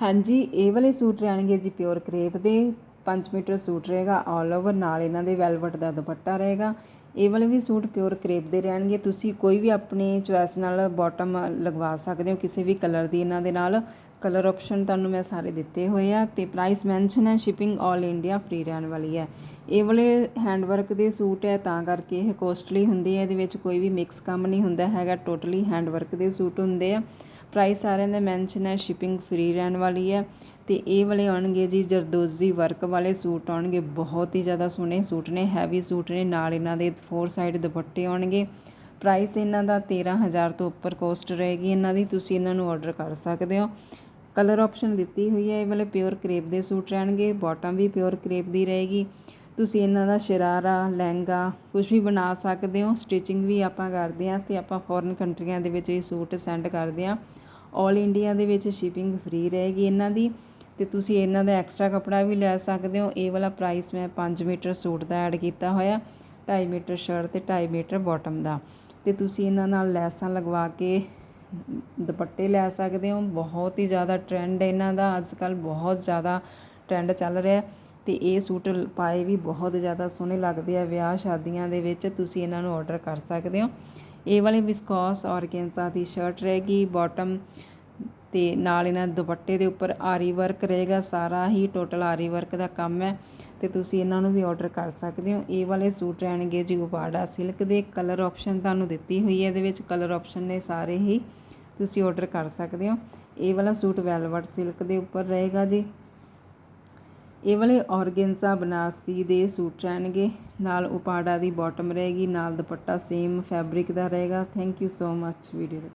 ਹਾਂਜੀ, ਇਹ ਵਾਲੇ ਸੂਟ ਰਹਿਣਗੇ ਜੀ ਪਿਓਰ ਕਰੇਪ ਦੇ। 5 ਮੀਟਰ ਸੂਟ ਰਹੇਗਾ ਆਲ ਓਵਰ ਨਾਲ ਇਹਨਾਂ ਦੇ ਵੈਲਵਟ ਦਾ ਦੁਪੱਟਾ ਰਹੇਗਾ। ਇਹ ਵਾਲੇ ਵੀ ਸੂਟ ਪਿਓਰ ਕਰੇਪ ਦੇ ਰਹਿਣਗੇ। ਤੁਸੀਂ ਕੋਈ ਵੀ ਆਪਣੇ ਚੁਆਇਸ ਨਾਲ ਬਾਟਮ ਲਗਵਾ ਸਕਦੇ ਹੋ, ਕਿਸੇ ਵੀ ਕਲਰ ਦੀ ਇਹਨਾਂ ਦੇ ਨਾਲ। ਕਲਰ ਆਪਸ਼ਨ ਤੁਹਾਨੂੰ ਮੈਂ ਸਾਰੇ ਦਿੱਤੇ ਹੋਏ ਆ ਤੇ ਪ੍ਰਾਈਸ ਮੈਂਸ਼ਨ ਹੈ ਸ਼ਿਪਿੰਗ ਆਲ ਇੰਡੀਆ ਫ੍ਰੀ ਰਹਿਣ ਵਾਲੀ ਹੈ। ਇਹ ਵਾਲੇ ਹੈਂਡ ਵਰਕ ਦੇ ਸੂਟ ਹੈ, ਤਾਂ ਕਰਕੇ ਇਹ ਕੋਸਟਲੀ ਹੁੰਦੀ ਹੈ ਇਹਦੇ ਵਿੱਚ ਕੋਈ ਵੀ ਮਿਕਸ ਕੰਮ ਨਹੀਂ ਹੁੰਦਾ ਹੈਗਾ ਟੋਟਲੀ ਹੈਂਡ ਵਰਕ ਦੇ ਸੂਟ ਹੁੰਦੇ ਆ। ਪ੍ਰਾਈਸ ਸਾਰਿਆਂ ਦਾ ਮੈਂਸ਼ਨ ਹੈ ਸ਼ਿਪਿੰਗ ਫ੍ਰੀ ਰਹਿਣ ਵਾਲੀ ਹੈ। ਤੇ ਇਹ ਵਾਲੇ ਆਉਣਗੇ ਜੀ, ਜਰਦੋਜ਼ੀ ਵਰਕ ਵਾਲੇ ਸੂਟ ਆਉਣਗੇ, ਬਹੁਤ ਹੀ ਜ਼ਿਆਦਾ ਸੋਹਣੇ ਸੂਟ ਨੇ ਹੈਵੀ ਸੂਟ ਨੇ, ਨਾਲ ਇਹਨਾਂ ਦੇ ਫੋਰ ਸਾਈਡ ਦੁਪੱਟੇ ਆਉਣਗੇ। ਪ੍ਰਾਈਸ ਇਹਨਾਂ ਦਾ 13000 ਤੋਂ ਉੱਪਰ ਕੋਸਟ ਰਹੇਗੀ, ਇਹਨਾਂ ਦੀ ਤੁਸੀਂ ਇਹਨਾਂ ਨੂੰ ਆਰਡਰ ਕਰ ਸਕਦੇ ਹੋ। ਕਲਰ ਆਪਸ਼ਨ ਦਿੱਤੀ ਹੋਈ ਹੈ, ਇਹ ਵਾਲੇ ਪਿਓਰ ਕਰੇਪ ਦੇ ਸੂਟ ਰਹਿਣਗੇ ਬਾਟਮ ਵੀ ਪਿਓਰ ਕਰੇਪ ਦੀ ਰਹੇਗੀ। ਤੁਸੀਂ ਇਹਨਾਂ ਦਾ ਸ਼ਰਾਰਾ, ਲਹਿੰਗਾ ਕੁਝ ਵੀ ਬਣਾ ਸਕਦੇ ਹੋ ਸਟਿਚਿੰਗ ਵੀ ਆਪਾਂ ਕਰਦੇ ਹਾਂ ਤੇ ਆਪਾਂ ਫੋਰਨ ਕੰਟਰੀਆਂ ਦੇ ਵਿੱਚ ਇਹ ਸੂਟ ਸੈਂਡ ਕਰਦੇ ਹਾਂ। 올 ਇੰਡੀਆ ਦੇ ਵਿੱਚ ਸ਼ਿਪਿੰਗ ਫ੍ਰੀ ਰਹੇਗੀ ਇਹਨਾਂ ਦੀ ਤੇ ਤੁਸੀਂ ਇਹਨਾਂ ਦਾ ਐਕਸਟਰਾ ਕੱਪੜਾ ਵੀ ਲੈ ਸਕਦੇ ਹੋ। ਇਹ ਵਾਲਾ ਪ੍ਰਾਈਸ ਮੈਂ 5 ਮੀਟਰ ਸੂਟ ਦਾ ਐਡ ਕੀਤਾ ਹੋਇਆ 2.5 ਮੀਟਰ ਸ਼ਰਟ ਤੇ 2.5 ਮੀਟਰ ਬਾਟਮ ਦਾ। ਤੇ ਤੁਸੀਂ ਇਹਨਾਂ ਨਾਲ ਲੈਸਾਂ ਲਗਵਾ ਕੇ ਦੁਪੱਟੇ ਲੈ ਸਕਦੇ ਹੋ। ਬਹੁਤ ਹੀ ਜ਼ਿਆਦਾ ਟ੍ਰੈਂਡ ਇਹਨਾਂ ਦਾ ਅੱਜ ਕੱਲ ਬਹੁਤ ਜ਼ਿਆਦਾ ਟ੍ਰੈਂਡ ਚੱਲ ਰਿਹਾ ਤੇ ਇਹ ਸੂਟ ਪਾਏ ਵੀ ਬਹੁਤ ਜ਼ਿਆਦਾ ਸੋਹਣੇ ਲੱਗਦੇ ਆ ਵਿਆਹ ਸ਼ਾਦੀਆਂ ਦੇ ਵਿੱਚ। ਤੁਸੀਂ ਇਹਨਾਂ ਨੂੰ ਆਰਡਰ ਕਰ ਸਕਦੇ ਹੋ। ਇਹ ਵਾਲੇ ਵਿਸਕੋਸ ਔਰਗੈਂਜ਼ਾ ਦੀ ਸ਼ਰਟ ਰਹੇਗੀ ਬਾਟਮ ਤੇ ਨਾਲ ਇਹਨਾਂ ਦੁਪੱਟੇ ਦੇ ਉੱਪਰ ਆਰੀ ਵਰਕ ਰਹੇਗਾ, ਸਾਰਾ ਹੀ ਟੋਟਲ ਆਰੀ ਵਰਕ ਦਾ ਕੰਮ ਹੈ ਤੇ ਤੁਸੀਂ ਇਹਨਾਂ ਨੂੰ ਵੀ ਆਰਡਰ ਕਰ ਸਕਦੇ ਹੋ। ਇਹ ਵਾਲੇ ਸੂਟ ਰਹਿਣਗੇ ਜੀ ਉਪਾੜਾ ਸਿਲਕ ਦੇ ਕਲਰ ਆਪਸ਼ਨ ਤੁਹਾਨੂੰ ਦਿੱਤੀ ਹੋਈ ਹੈ ਇਹਦੇ ਵਿੱਚ ਕਲਰ ਆਪਸ਼ਨ ਨੇ ਸਾਰੇ ਹੀ ਤੁਸੀਂ ਆਰਡਰ ਕਰ ਸਕਦੇ ਹੋ। ਇਹ ਵਾਲਾ ਸੂਟ ਵੈਲਵਟ ਸਿਲਕ ਦੇ ਉੱਪਰ ਰਹੇਗਾ ਜੀ। ਇਹ ਵਾਲੇ ਔਰਗੈਂਜ਼ਾ ਬਨਾਰਸੀ ਦੇ ਸੂਟ ਰਹਿਣਗੇ। ਨਾਲ ਉਪਾੜਾ ਦੀ ਬਾਟਮ ਰਹੇਗੀ, ਨਾਲ ਦੁਪੱਟਾ ਸੇਮ ਫੈਬਰਿਕ ਦਾ ਰਹੇਗਾ। Thank you so much video